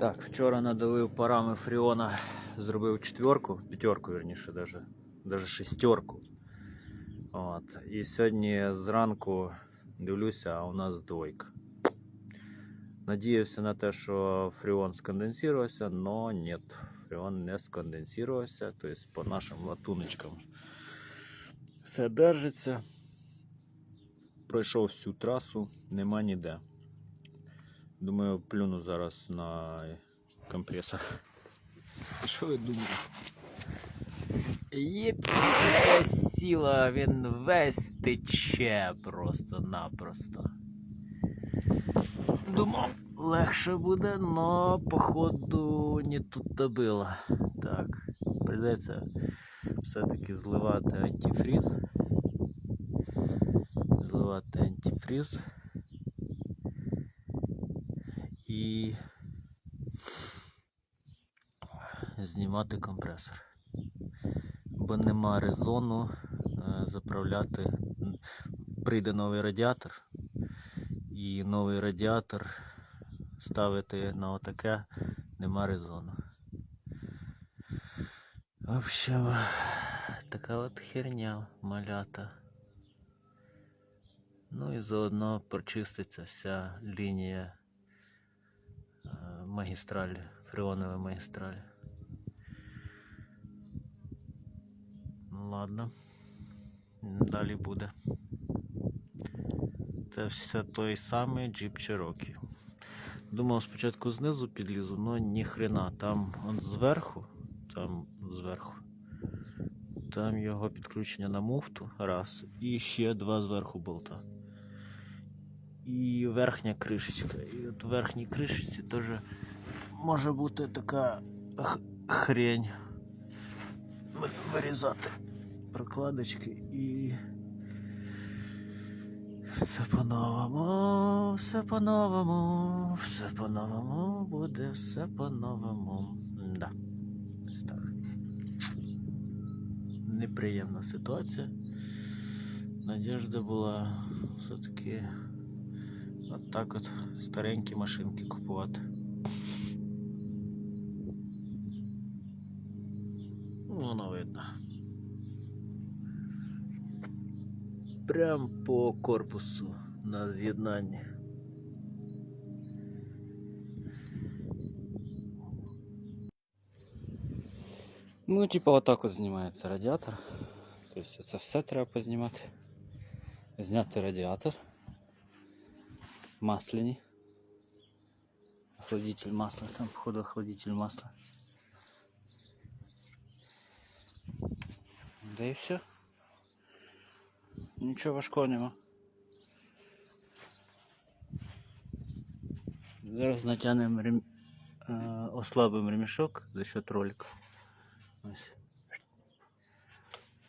Так, вчора надавив парами фріона, зробив четверку, п'ятерку, верніше, даже, шестерку. От. І сьогодні зранку дивлюся, а у нас двойка. Надіявся на те, що фріон сконденсувався, але ні, фріон не сконденсувався, тобто по нашим латуночкам все держиться. Пройшов всю трасу, нема ніде. Думаю, плюну зараз на компресор. Що ви думаєте? Єпіська сила, він весь тече просто-напросто. Думав, легше буде, но походу не тут-то було. Так, прийдеться все-таки зливати антифріз. Зливати антифріз. І знімати компресор. Бо нема резону е, заправляти. Прийде новий радіатор, і новий радіатор ставити на отаке нема резону. В така от херня малята. Ну і заодно прочиститься вся лінія магістралі, фреонової магістралі. Ну ладно. Далі буде. Це все той самий Jeep Cherokee. Думав спочатку знизу підлізу, але ні хрена. Там он зверху, там зверху. Там його підключення на муфту раз. І ще два зверху болта. І верхня кришечка. І от в верхній кришечці теж може бути така хрень. Вирізати прокладочки і. Все по-новому, все по-новому, все по-новому, буде все по-новому. Да. Ось так. Неприємна ситуація. Надіжда була все-таки от так от старенькі машинки купувати. Ну, Воно видно. Прям по корпусу на з'єднанні. Ну, типа, отак от знімається радіатор. Тобто це все треба познімати. Зняти радіатор. Масляні. Охладитель масла, там походу охладитель масла. Да і все. Нічого важкого нема. Зараз натягнемо рем... е, ослабимо ремішок за счет ролика. Ось.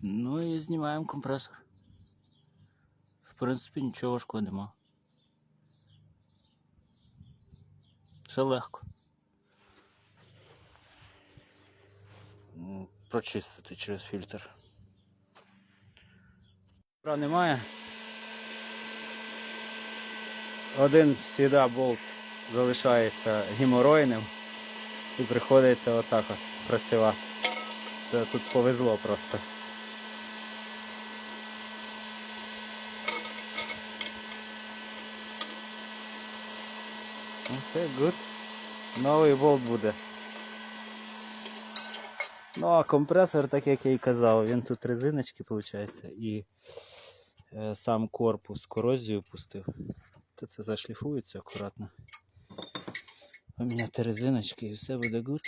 Ну і знімаємо компресор. В принципі, нічого важкого нема. Все легко. Прочистити через фільтр. Пра немає. Один всіда болт залишається геморойним і приходиться отак от працювати. Це тут повезло просто. Все, good. Новий болт буде. Ну а компресор, так як я і казав, він тут резиночки, виходить, і е, сам корпус корозію пустив. То це зашліфується акуратно. Поміняти резиночки і все буде good.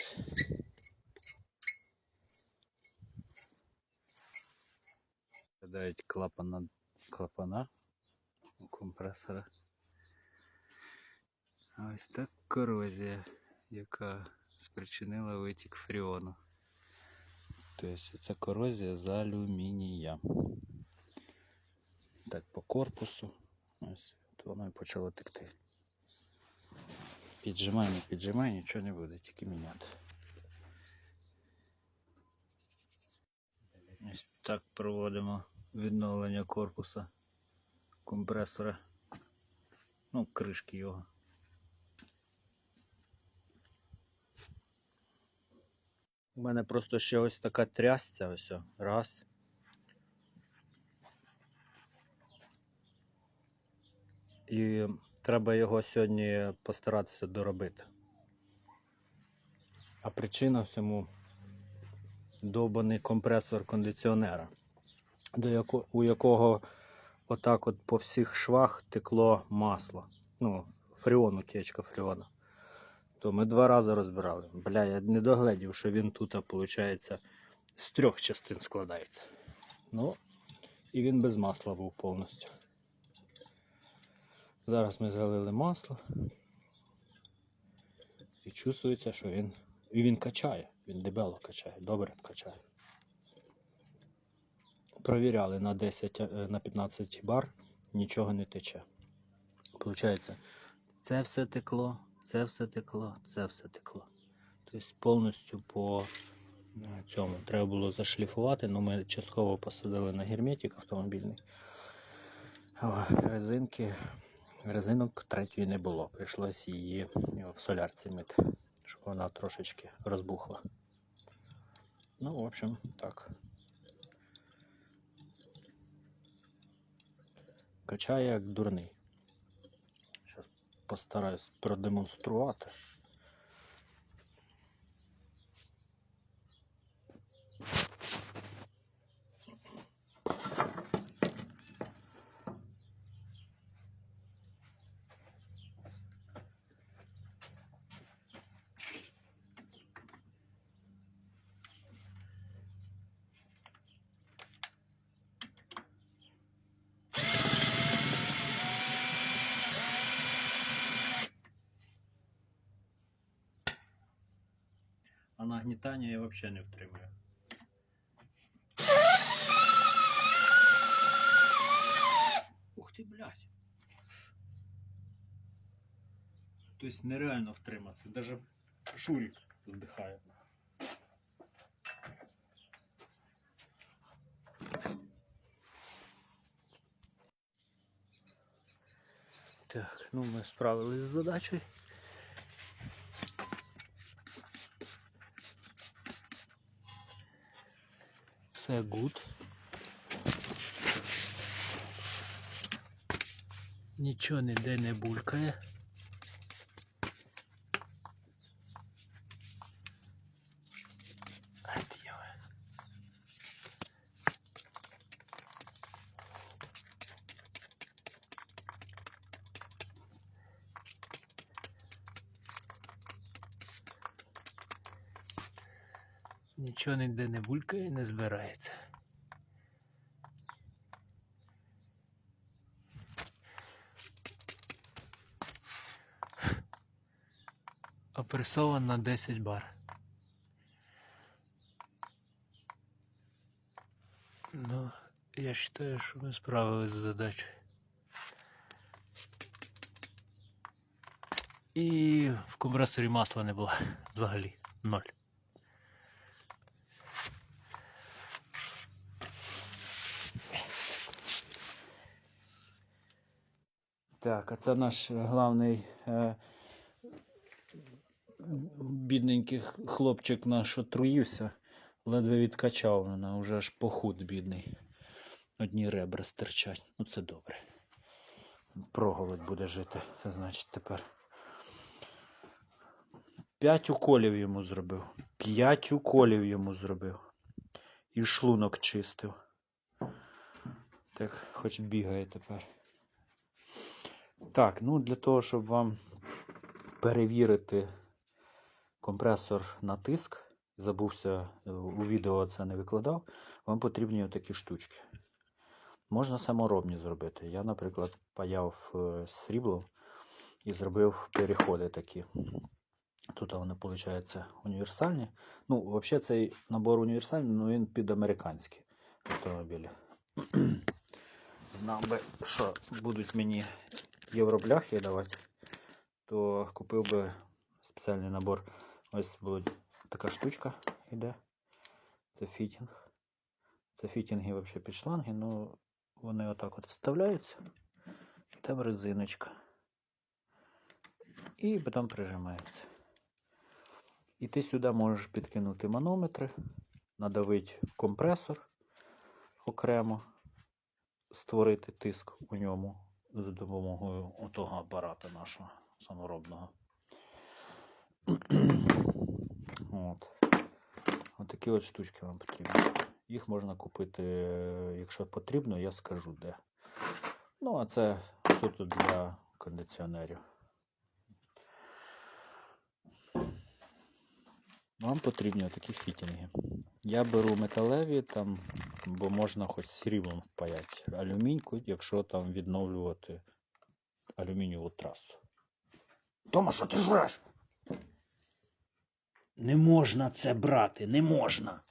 Дають клапана, клапана у компресора. А ось так корозія, яка спричинила витік фріону. Тобто це корозія з алюмінія. Так, по корпусу. Ось от воно і почало текти. Піджимай, не піджимай, нічого не буде, тільки міняти. Ось так проводимо відновлення корпуса компресора. Ну, кришки його. У мене просто ще ось така трясця, ось. о, Раз. І треба його сьогодні постаратися доробити. А причина всьому довбаний компресор кондиціонера, до яко, у якого отак от по всіх швах текло масло. Ну, фріону, кечка фріона. То ми два рази розбирали. Бля, я не догледів, що він тут, виходить, з трьох частин складається. Ну, і він без масла був повністю. Зараз ми залили масло. І чувствується, що він. І він качає, він дебело качає, добре качає. Провіряли на 10, е, на 15 бар, нічого не тече. Получається, це все текло, це все текло, це все текло. Тобто повністю по е, цьому треба було зашліфувати, але ми частково посадили на герметик автомобільний. Резинки, резинок третьої не було. Прийшлось її е, в солярці мити, щоб вона трошечки розбухла. Ну, в общем, так. Качає як дурний. Постараюсь продемонструвати. А нагнітання я взагалі не втримую. Ух ти, блядь. Тобто нереально втримати. Даже Шурик здихає. Так, ну ми справились з задачею. Все гуд. Нічого ніде не булькає. Нічого ніде не булькає, не збирається. Опресован на 10 бар. Ну, я считаю, що ми справились з задачею. І в компресорі масла не було взагалі. Ноль. Так, а це наш главний е, бідненький хлопчик наш отруївся, ледве відкачав мене, вже аж похуд бідний. Одні ребра стирчать. Ну це добре. Проголодь буде жити, це значить тепер. П'ять уколів йому зробив. П'ять уколів йому зробив. І шлунок чистив. Так, хоч бігає тепер. Так, ну для того, щоб вам перевірити компресор на тиск, забувся е, у відео це не викладав, вам потрібні отакі штучки. Можна саморобні зробити. Я, наприклад, паяв е, срібло і зробив переходи такі. Тут вони, виходить, універсальні. Ну, взагалі, цей набор універсальний, але він під американські автомобілі. Знав би, що будуть мені євробляхи давати, то купив би спеціальний набор. Ось буде така штучка йде. Це фітінг. Це фітінги взагалі під шланги, ну вони отак от вставляються. І там резиночка. І потім прижимається. І ти сюди можеш підкинути манометри, надавити компресор окремо, створити тиск у ньому за допомогою того апарата нашого саморобного. От. От такі от штучки вам потрібні. Їх можна купити, якщо потрібно, я скажу де. Ну, а це суто для кондиціонерів. Вам потрібні такі фітінги. Я беру металеві, там, бо можна хоч сріблом впаяти алюміньку, якщо там відновлювати алюмінієву трасу. Тома, що ти жреш? Не можна це брати, не можна.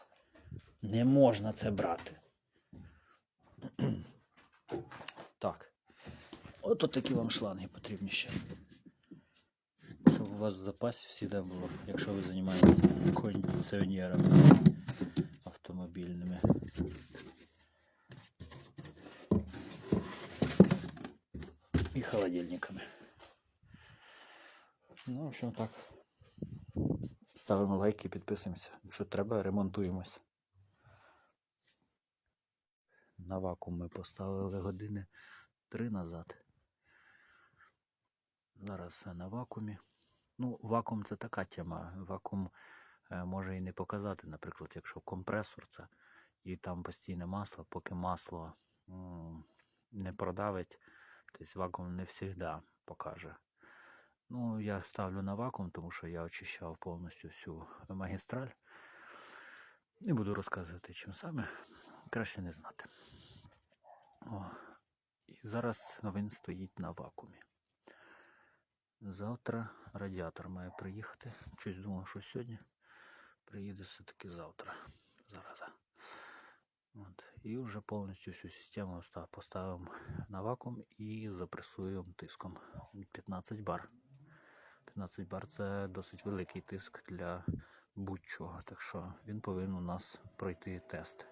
Не можна це брати. так. От такі вам шланги потрібні ще. Щоб у вас в запасі завжди було, якщо ви займаєтеся кондиціонерами автомобільними. І холодильниками. Ну, в общем так. Ставимо лайки, підписуємося. Якщо треба, ремонтуємось. На вакуум ми поставили години три назад. Зараз все на вакуумі. Ну, вакуум це така тема. Вакуум може і не показати, наприклад, якщо компресор це і там постійне масло, поки масло не продавить, тобто вакуум не завжди покаже. Ну, я ставлю на вакуум, тому що я очищав повністю всю магістраль. Не буду розказувати чим саме. Краще не знати. О, і зараз він стоїть на вакуумі. Завтра радіатор має приїхати. Щось думав, що сьогодні. Приїде все-таки завтра. Зараза. От. І вже повністю всю систему поставимо на вакуум і запресуємо тиском 15 бар. 15 бар це досить великий тиск для будь-чого, так що він повинен у нас пройти тест.